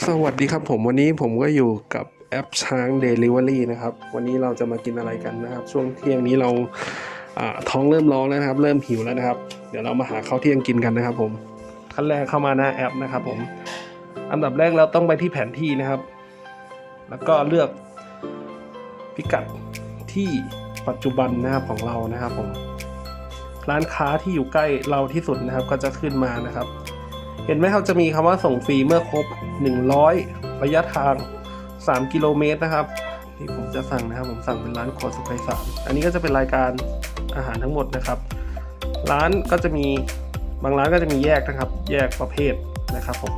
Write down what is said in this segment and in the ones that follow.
สวัสดีครับผมวันนี้ผมก็อยู่กับแอปช้าง Delivery นะครับ วันนี้เราจะมากินอะไรกันนะครับ ช่วงเที่ยงนี้เราอ่าท้องเริ่มร้องแล้วนะครับ เริ่มหิวแล้วนะครับ เดี๋ยวเรามาหาข้าวเที่ยงกินกันนะครับ ผมขั้นแรกเข้ามาหน้าแอปนะครับ ผม อันดับแรกเราต้องไปที่แผนที่นะครับ แล้วก็เลือกพิกัดที่ปัจจุบันนะครับของเรานะครับ ผม ร้านค้าที่อยู่ใกล้เราที่สุดนะครับ ก็จะขึ้นมานะครับ เห็นไหมครับจะมีคำว่าส่งฟรีเมื่อครบ 100 ระยะทาง 3 กิโลเมตรนะครับที่ผมจะสั่งนะครับ ผมสั่งเป็นร้านครัวสุขไพศาลอันนี้ก็จะเป็นรายการอาหารทั้งหมดนะครับ ร้านก็จะมีบางร้านก็จะมีแยกนะครับ แยกประเภทนะครับผม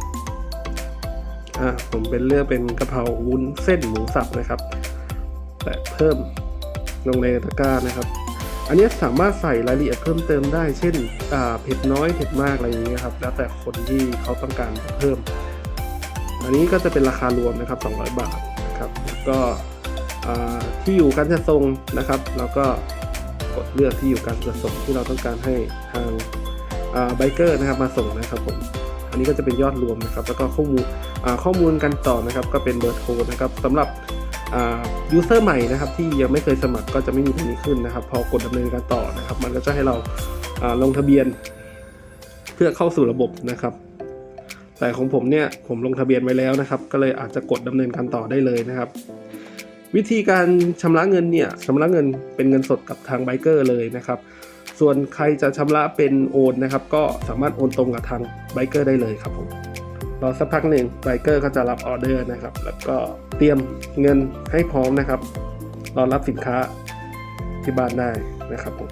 อ่าผมเป็นเลือกเป็นกะเพราวุ้นเส้นหมูสับนะครับ แต่เพิ่มลงในตะกร้านะครับ อันนี้สามารถใส่รายละเอียดเพิ่มเติมได้ เช่นเผ็ดน้อยเผ็ดมากอะไรอย่างเงี้ยครับแล้วแต่คนที่เขาต้องการเพิ่ม อันนี้ก็จะเป็นราคารวมนะครับ 200 บาทนะครับแล้วก็ที่อยู่การจัดส่งนะครับ แล้วก็กดเลือกที่อยู่การจัดส่งที่เราต้องการให้ทางไบเกอร์นะครับมาส่งนะครับผมอันนี้ก็จะเป็นยอดรวมนะครับ แล้วก็ข้อมูลข้อมูลกันต่อนะครับ ก็เป็นเบอร์โทรนะครับสำหรับ ยูเซอร์ใหม่นะครับที่ยังไม่เคยสมัครก็จะไม่มีตรงนี้ขึ้นนะครับ พอกดดำเนินการต่อนะครับ มันก็จะให้เราลงทะเบียน เพื่อเข้าสู่ระบบนะครับ แต่ของผมเนี่ยผมลงทะเบียนไว้แล้วนะครับ ก็เลยอาจจะกดดำเนินการต่อได้เลยนะครับ วิธีการชำระเงินเนี่ยชำระเงินเป็นเงินสดกับทางไบเกอร์เลยนะครับ ส่วนใครจะชำระเป็นโอนนะครับ ก็สามารถโอนตรงกับทางไบเกอร์ได้เลยครับผม อสักพักหนึ่งไบเกอร์ก็จะรับออเดอร์นะครับ แล้วก็เตรียมเงินให้พร้อมนะครับ รอรับสินค้าที่บ้านได้นะครับผม